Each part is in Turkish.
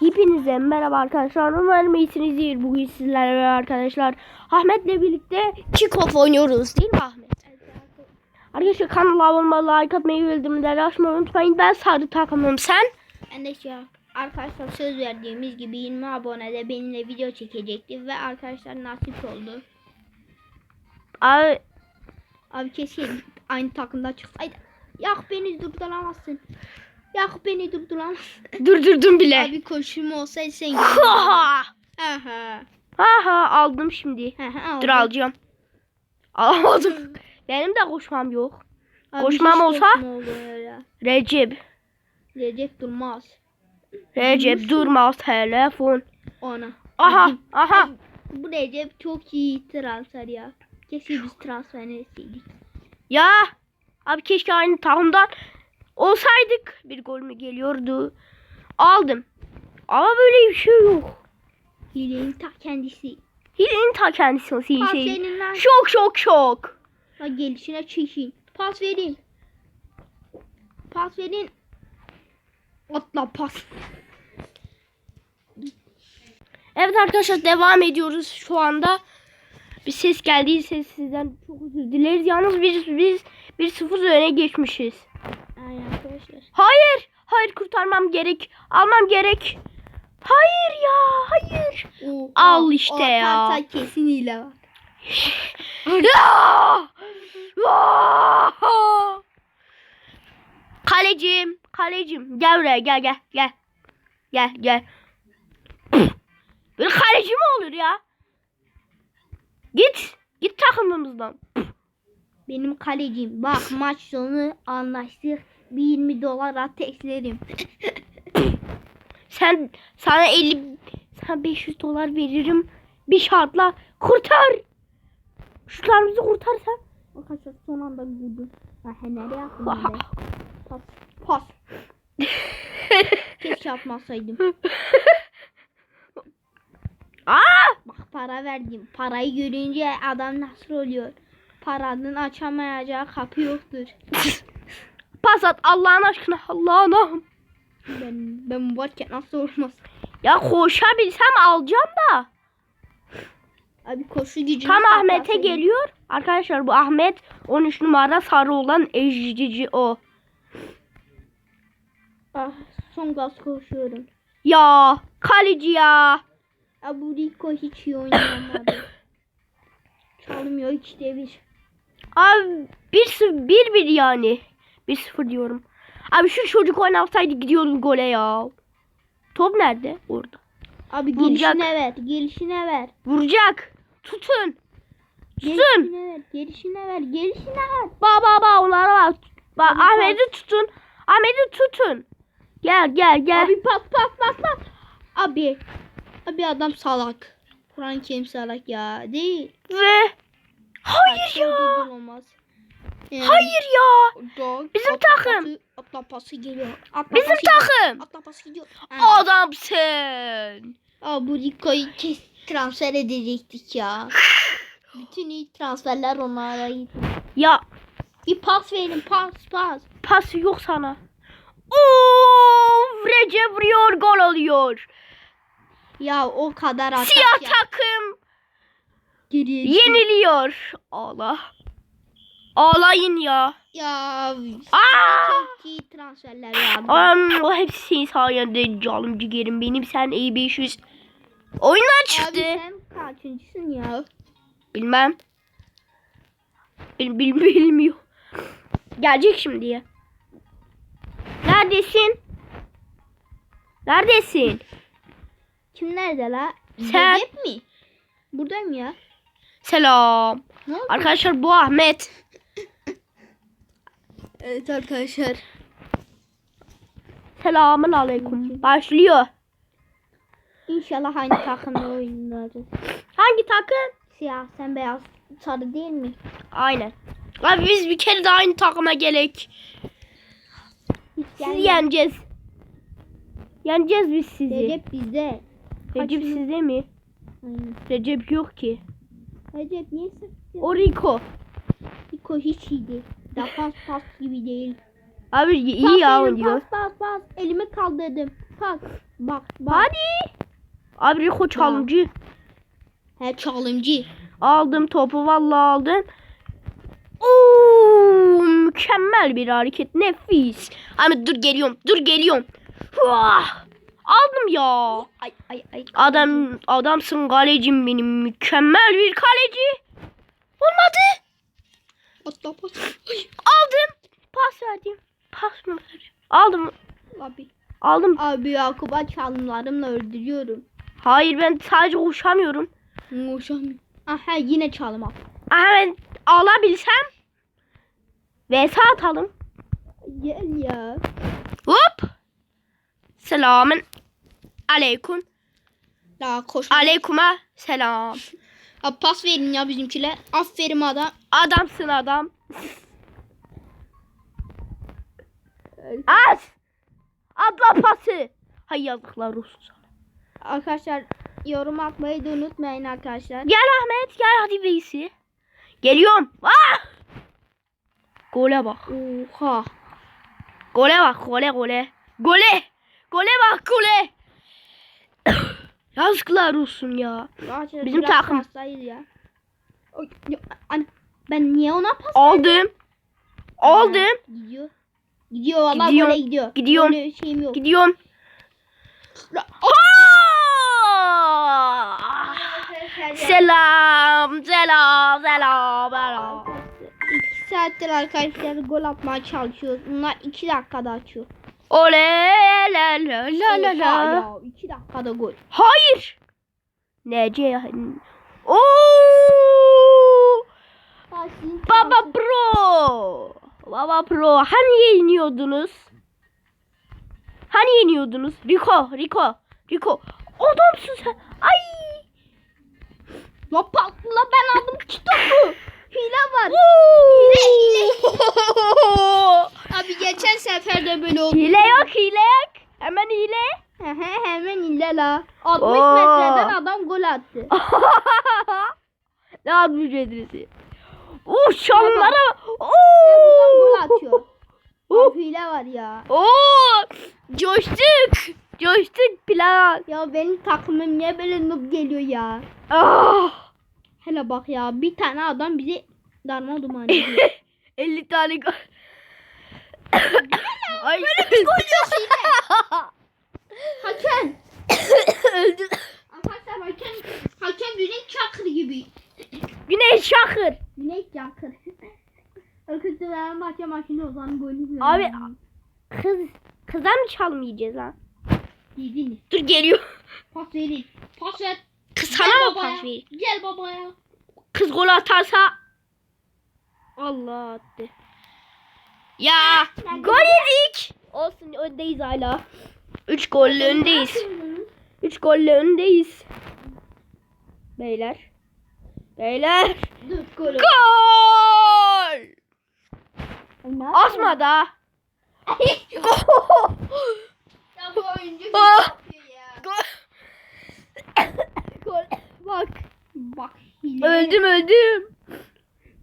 Hepinize merhaba arkadaşlar. Umarım iyisinizdir. Bugün sizlerle arkadaşlar Ahmet'le birlikte Kickoff oynuyoruz değil mi Ahmet? Arkadaşlar kanala abone olmayı, like atmayı, bildirimleri açmayı unutmayın. Ben Sarı takımım. Sen? Ben de şu arkadaşlar söz verdiğimiz gibi 20 abonede benimle video çekecekti ve arkadaşlar nasip oldu. Abi, Abi keşke aynı takımda çıksaydı. Yak beni durduramazsın. Yak beni durduramazsın. durdurdum bile. Abi koşum olsaydı sen Ha Aha. ha aldım şimdi. Aha, Dur alacağım. Alamadım. Benim de koşmam yok. Koşmam olsa? Recep. Recep durmaz. Recep durmaz telefon. Ona. Aha aha. Bu Recep çok iyi transfer ya. Keşke biz transfer etseydik. Ya abi keşke aynı takımdan olsaydık. Bir gol mü geliyordu? Aldım. Ama böyle bir şey yok. Hilenin ta kendisi. Hilenin ta kendisi o şey. Şey. Şok şok şok. La gelişine çekin. Pas verin. Pas verin. Atla pas. Evet arkadaşlar devam ediyoruz şu anda. Bir ses geldiyse sizden çok özür dileriz. Yalnız biz biz bir sıfır öne geçmişiz. Arkadaşlar. Hayır. Hayır kurtarmam gerek. Almam gerek. Hayır ya. Hayır. O, Al o- işte o ya. atarsa kesin hile var. Kalecim, kalecim. Gel buraya, gel gel gel. Gel gel. Böyle kaleci mi olur ya? Git, git takımımızdan. Benim kalecim. Bak maç sonu anlaştık. Bir 20 dolar ateşlerim. Sen sana 50 sana 500 dolar veririm. Bir şartla kurtar. Şutlarımızı kurtarsan. Arkadaşlar son anda vurdum. Ha nereye attım ben? Pas. Pas. Keşke atmasaydım. Aa! Bak para verdim. Parayı görünce adam nasıl oluyor? Paranın açamayacağı kapı yoktur. Pas at Allah'ın aşkına Allah'ına. Ben ben varken nasıl olmaz? Ya koşabilsem alacağım da. Abi koşu gücü. Tam Ahmet'e geliyor. Arkadaşlar bu Ahmet 13 numara sarı olan ejcici o. Ah, son gaz koşuyorum. Ya kaleci ya. Abi bu Rico hiç iyi oynayamadı. Çalmıyor işte bir. Abi 1 1 1 yani. 1-0 diyorum. Abi şu çocuk oynatsaydı gidiyordum gole ya. Top nerede? Orada. Abi Vuracak. gelişine ver. Gelişine ver. Vuracak. Tutun. Tutun. Gelişine ver. Gelişine ver. Gelişine ver. Ba ba ba onlara bak. Bak Ahmet'i tutun. Ahmet'i tutun. Gel gel gel. Abi pas pas pas pas. Abi. Abi adam salak. Kur'an kim salak ya. Değil. Ve hayır ya. durdurulmaz. Yani Hayır ya. dog, Bizim atla takım. pası- Atla pası geliyor. Atla Bizim pası gidiyor. takım. Atla pası gidiyor. Ha. Adamsın. Aa, bu Rico'yu kes transfer edecektik ya. Bütün iyi transferler onlara gitti. Ya Bir pas verin pas pas. pas yok sana. Of Recep vuruyor gol oluyor. Ya o kadar atak Siyah ya. takım Geriye yeniliyor. Allah. Ağlayın ya. Ya Aa! çok iyi transferler ya. Am, o hepsi senin sayende canım ciğerim benim sen E500. Oyundan çıktı. Abi sen kaçıncısın ya? Bilmem. Bil, bil, bilmiyor. Gelecek şimdi ya. Neredesin? Neredesin? Kim nerede la? Sen. Recep mi? Buradayım ya. Selam. Arkadaşlar bu Ahmet. Evet arkadaşlar. Selamun aleyküm. Başlıyor. İnşallah aynı takımda oynarız. Hangi takım? Siyah sen beyaz sarı değil mi? Aynen. Abi biz bir kere de aynı takıma gerek. Sizi yeneceğiz. Yeneceğiz biz sizi. Recep, Recep bizde. kaçıncı- sizde mi? Aynen. Recep yok ki. Recep niye sıktın? O Rico. Rico hiç iyi değil. Defans pas gibi değil. Abi iyi Pas ya verin, oynuyor. Pas pas pas. Elimi kaldırdım. pas. Bak bak. Hadi. Abi Rico çalımcı. He çalımcı. Aldım topu vallahi aldım. Oo, mükemmel bir hareket. Nefis. Ahmet dur geliyorum. Dur geliyorum. Huah. Aldım ya. Ay ay ay. Adam adamsın kalecim benim. Mükemmel bir kaleci. Olmadı. Atla pas. Aldım. Pas verdim. Pas mı verdim? Aldım. Abi. Aldım. Abi Yakup'a çalımlarımla öldürüyorum. Hayır ben sadece koşamıyorum. Koşamıyorum. Aha yine çalım al. Aha ben alabilsem. Vs atalım. Gel ya. Hop. Selamın aleyküm. Daha koş. Aleykuma selam. Abi pas verin ya bizimkiler. Aferin adam. Adamsın adam. At. Atla pası. Hay yazıklar olsun sana. Arkadaşlar yorum atmayı da unutmayın arkadaşlar. Gel Ahmet gel hadi Veysi. Geliyorum. Ah! Gole bak. Oha. Gole bak gole gole. Gole. Gole bak gole. Yazıklar olsun ya. Arkadaşlar Bizim takım. hastayız ya. Ben niye ona pas Aldım. Aldım. Gidiyor. Gidiyor valla Gidiyor. böyle gidiyor. Gidiyorum. Böyle şeyim yok. Gidiyorum. Selam, selam, selam, selam. İki saattir arkadaşlar gol atmaya çalışıyoruz. Bunlar iki dakikada açıyor. Oley, la la la la la. ya, iki dakikada gol. Hayır. Nece? Oo! Baba Pro. Baba Pro. Hani yeniyordunuz? Hani yeniyordunuz? Rico, Rico, Rico. Adamsın sen. Ay. Ya patla ben aldım iki topu. Hile var. Abi geçen sefer de böyle oldu. hile yok, hile yok. Hemen hile. Hehe, Hemen hile la. 60 Oo. metreden adam gol attı. ne yapmış adresi? Uh şallara. Buradan gol atıyor. Abi hile var ya. Oo. Coştuk. Coştuk plan. Ya benim takımım niye böyle noob geliyor ya? Ah. Hele bak ya bir tane adam bizi darma duman ediyor. 50 tane gol. Ay. hakem. Öldü. Arkadaşlar hakem, hakem Güney Çakır gibi. Güneş Şakır. Güney Çakır. Arkadaşlar maçya maçını Ozan golü Abi kız kızdan mı çalmayacağız lan? Yediniz. Dur geliyor. Pas verin. Pas ver. Sana mı pas vereyim? Gel babaya. Kız gol atarsa Allah attı. Ya gol yedik. Olsun öndeyiz hala. 3 golle öndeyiz. 3 golle öndeyiz. Beyler. Beyler. Golü. Gol! Asma da. Ya bu oyuncu Ah. Gol. Gol. Bak. Bak hile. Öldüm öldüm.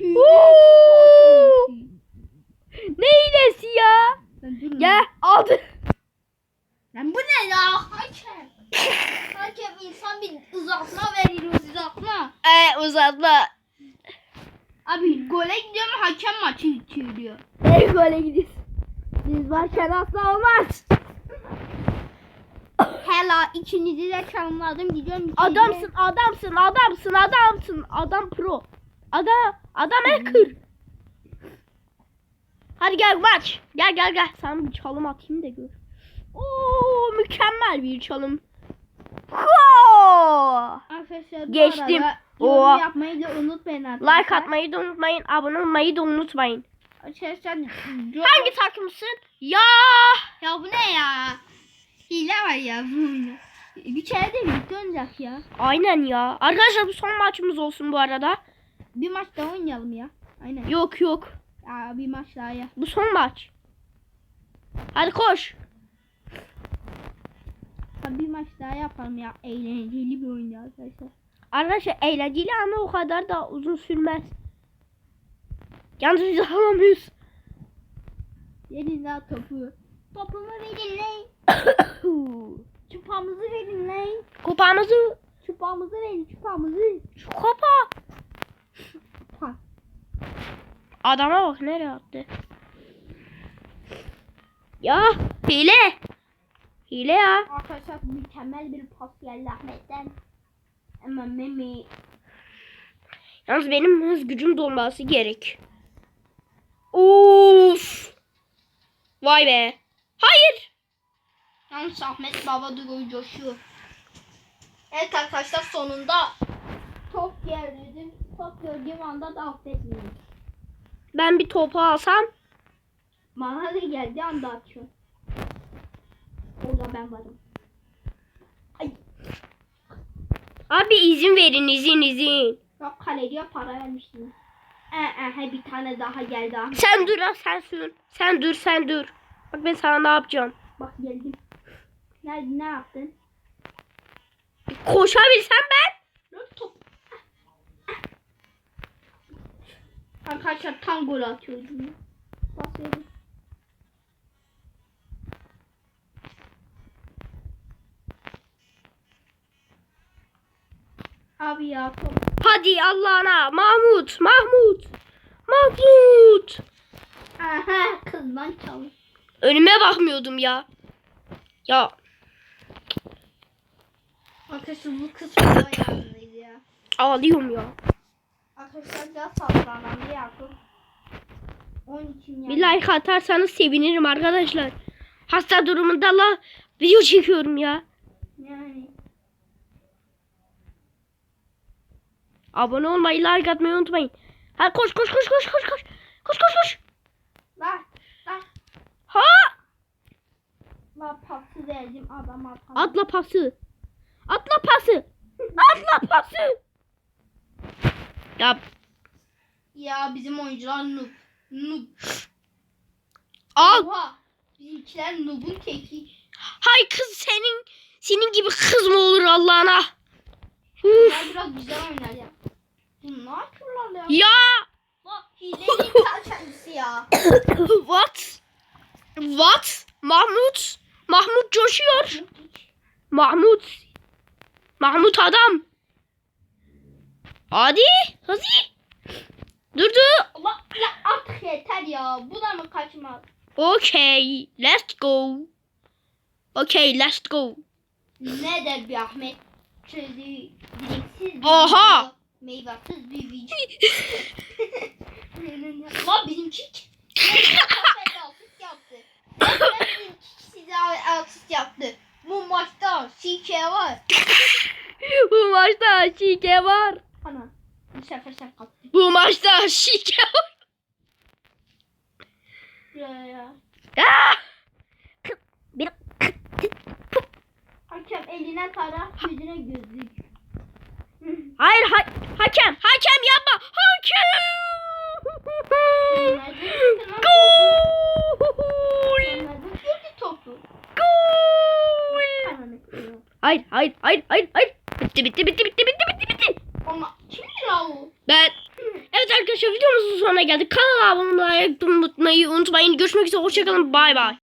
Ne hilesi ya? Gel aldı. Lan bu ne ya? Hakem. Hakem insan bir uzatma verir uzatma. Ee, uzatma. Abi gole gidiyorum hakem maçı bitiriyor. Ey gole gidiyoruz. Biz varken asla olmaz. Hela ikinizi de çalımladım gidiyorum. ikinizi Adamsın, adamsın, adamsın, adamsın. Adam pro. Adam, adam hacker. Hadi gel maç. Gel gel gel. Sana bir çalım atayım da gör. Oo, mükemmel bir çalım. Ho! Arkadaşlar Geçtim. yorum yapmayı da unutmayın arkadaşlar. Like atmayı da unutmayın. Abone olmayı da unutmayın. Arkadaşlar Hangi takımsın? Ya! Ya bu ne ya? Hile var ya bu oyunda. Bir kere de birlikte oynayacak ya. Aynen ya. Arkadaşlar bu son maçımız olsun bu arada. Bir maç daha oynayalım ya. Aynen. Yok yok. Ya bir maç daha ya. Bu son maç. Hadi koş. Bir maç daha yapalım ya. Eğlenceli bir oyun arkadaşlar. Arkadaşlar eğlenceli ama o kadar da uzun sürmez. Yalnız biz alamıyoruz. Verin daha topu. Topumu verin lan. Çupamızı verin lan. Kupamızı Çupamızı verin çupamızı. kupa. Ha. Adama bak nereye attı. Ya hile. Hile ya. Arkadaşlar mükemmel bir pas geldi Ahmet'ten. Ama Memi Yalnız benim hız gücüm dolması gerek. Uf. Vay be. Hayır. Yalnız Ahmet Baba Dugo'yu coşuyor. Evet arkadaşlar sonunda top geldim. Top gördüğüm anda da affetmiyorum. Ben bir topu alsam. Bana da geldiği anda atıyor. Orada ben varım. Ay Abi izin verin izin izin. bak kaleciye para vermiştim. Ee, ee, bir tane daha geldi Ahmet. Sen dur sen sür. Sen dur sen dur. Bak ben sana ne yapacağım. Bak geldim. Nerede ne yaptın? Koşabilsem ben. Arkadaşlar tam gol atıyordum. Basıyorum. Abi ya. Hadi Allah'ına. Mahmut. Mahmut. Mahmut. Aha kızdan çalış. Önüme bakmıyordum ya. Ya Arkadaşlar bu kız çok ayarlıydı ya. ağlıyorum ya. Arkadaşlar biraz sallanandı Yakup. Onun için yani. Bir like atarsanız sevinirim arkadaşlar. Hasta durumunda la video çekiyorum ya. Yani. Abone olmayı, like atmayı unutmayın. Ha koş koş koş koş koş koş. Koş koş koş. Lan lan Ha! lan pası verdim adam atam. Atla pası. Atla pası. Atla pası. Ya Ya bizim oyuncular noob. Noob. al. Oha. Bizimkiler noob'un teki. Hay kız senin senin gibi kız mı olur Allah'ına? Bunlar biraz güzel oynar ya. Bu ne yapıyorlar ya? Ya Bak hilenin ta kendisi ya. what? What? Mahmut. Mahmut coşuyor. Mahmut. Mahmut adam. Hadi. Hadi. Durdu. Allah ya artık yeter ya. Bu da mı kaçmaz? Okay. Let's go. Okay, let's go. Ne der bir Ahmet? Çözü direksiz bir Oha! Meyvesiz bir video. Lan bizimki asist yaptı. Bizimki size asist yaptı. Bu maçta şike var. Bu maçta şike var. Ana. Bu sefer sen kaptın. Bu maçta şike var. Ya ya. Ah! Bir Hakem eline para, yüzüne gözlük. Hayır ha- hakem hakem yapma hakem. Gol. Nereden gördü topu? Gol. Ananı kırıyor. Hayır hayır hayır hayır hayır. Bitti bitti bitti bitti bitti bitti bitti. Ama kimdir o? Ben Evet arkadaşlar videomuzun sonuna geldik. Kanala abone olmayı unutmayın. Görüşmek üzere. Hoşçakalın. Bay bay.